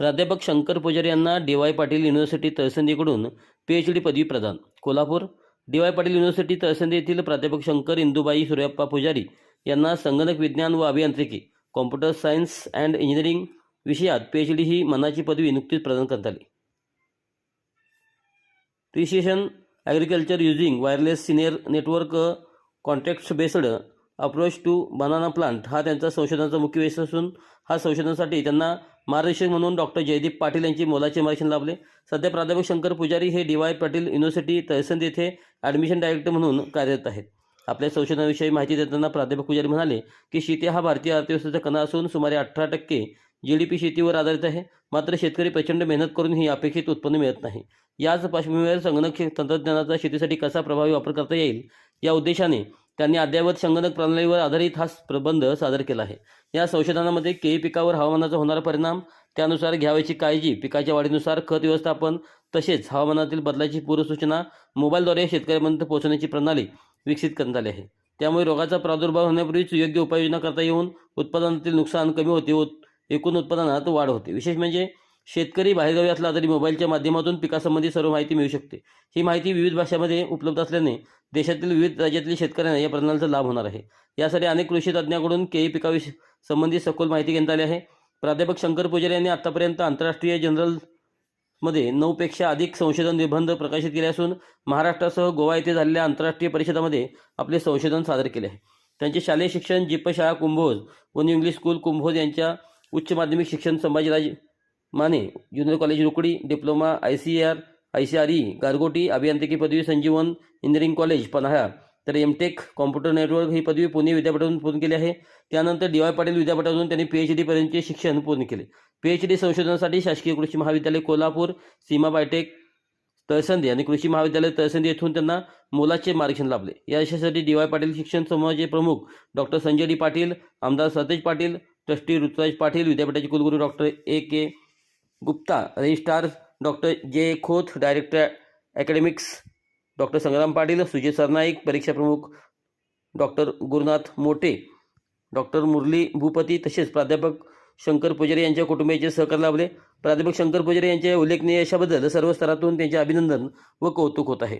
प्राध्यापक शंकर पुजारी यांना D Y Patil university तहसंदीकडून पी एच डी पदवी प्रदान. Kolhapur D Y Patil university तहसंदी येथील प्राध्यापक शंकर इंदुबाई सूर्यप्पा पुजारी यांना संगणक विज्ञान व अभियांत्रिकी कॉम्प्युटर सायन्स अँड इंजिनिअरिंग विषयात पी एच डी ही मनाची पदवी नुकतीच प्रदान करण्यात आली. Precision agriculture using wireless senior network contacts based approach to banana plant हा त्यांचा संशोधनाचा मुख्य विषय असून हा संशोधनासाठी त्यांना मार्गदर्शक म्हणून डॉक्टर जयदीप पाटील यांची मोलाचे मार्गदर्शन लाभले. सध्या प्राध्यापक शंकर पुजारी हे D Y Patil university Talsande येथे ॲडमिशन डायरेक्टर म्हणून कार्यरत आहेत. आपल्या संशोधनाविषयी माहिती देताना प्राध्यापक पुजारी म्हणाले की शेती हा भारतीय अर्थव्यवस्थेचा कणा असून सुमारे अठरा टक्के जी डी पी शेतीवर आधारित आहे. मात्र शेतकरी प्रचंड मेहनत करूनही अपेक्षित उत्पन्न मिळत नाही. याच पार्श्वभूमीवर संगणक तंत्रज्ञानाचा शेतीसाठी कसा प्रभावी वापर करता येईल या उद्देशाने त्यांनी अद्ययावत संगणक प्रणालीवर आधारित हा प्रबंध सादर केला आहे. या संशोधनामध्ये केळी पिकावर हवामानाचा होणारा परिणाम त्यानुसार घ्यावयाची काळजी पिकाच्या वाढीनुसार खत व्यवस्थापन तसेच हवामानातील बदलाची पूर्वसूचना मोबाईलद्वारे शेतकऱ्यांपर्यंत पोहोचवण्याची प्रणाली विकसित करण्यात आली आहे. त्यामुळे रोगाचा प्रादुर्भाव होण्यापूर्वीच योग्य उपाययोजना करता येऊन उत्पादनातील नुकसान कमी होते व एकूण उत्पादनात वाढ होते. विशेष म्हणजे शेतकरी बाहेरगावी असला तरी मोबाईलच्या माध्यमातून पिकासंबंधी सर्व माहिती मिळू शकते. ही माहिती विविध भाषामध्ये उपलब्ध असल्याने देशातील विविध राज्यातील शेतकऱ्यांना या प्रणालीचा लाभ होणार आहे. यासाठी अनेक कृषी तज्ज्ञांकडून केळी पिकाविषयी संबंधी सखोल माहिती घेण्यात आली आहे. प्राध्यापक शंकर पुजारी यांनी आतापर्यंत आंतरराष्ट्रीय जनरलमध्ये नऊपेक्षा अधिक संशोधन निबंध प्रकाशित केले असून महाराष्ट्रासह गोवा येथे झालेल्या आंतरराष्ट्रीय परिषदामध्ये आपले संशोधन सादर केले आहे. त्यांचे शालेय शिक्षण जिप्प कुंभोज व न्यू इंग्लिश स्कूल कुंभोज यांच्या उच्च माध्यमिक शिक्षण Sambhajiraje Mane junior college Rukadi diploma I C R I C R E Gargoti अभियांत्रिकी पदवी संजीवन इंजिनिअरिंग कॉलेज पन्हाळा. तर एमटेक कॉम्प्युटर नेटवर्क ही पदवी पुणे विद्यापीठातून पूर्ण केली आहे. त्यानंतर डी वाय पाटील विद्यापीठातून त्यांनी पी एच डीपर्यंतचे शिक्षण पूर्ण केले. पी एच डी संशोधनासाठी शासकीय कृषी महाविद्यालय कोल्हापूर सीमा बायटेक तळसंदी आणि कृषी महाविद्यालय तळसंदी येथून त्यांना मोलाचे मार्गदर्शन लाभले. या यशासाठी डी वाय पाटील शिक्षण समूहाचे प्रमुख डॉक्टर संजय डी पाटील आमदार सतेज पाटील ट्रस्टी ऋतुराज पाटील विद्यापीठाचे कुलगुरू doctor A K Gupta registrar doctor J. Khot director academics doctor Sangram Patil Sujay Sarnaik परीक्षा प्रमुख डॉक्टर गुरुनाथ मोटे डॉक्टर मुरली भूपती तसेच प्राध्यापक शंकर पुजारी यांच्या कुटुंबियाचे सहकार लाभले. प्राध्यापक शंकर पुजारी यांच्या उल्लेखनीय यशाबद्दल सर्व स्तरातून त्यांचे अभिनंदन व कौतुक होत आहे.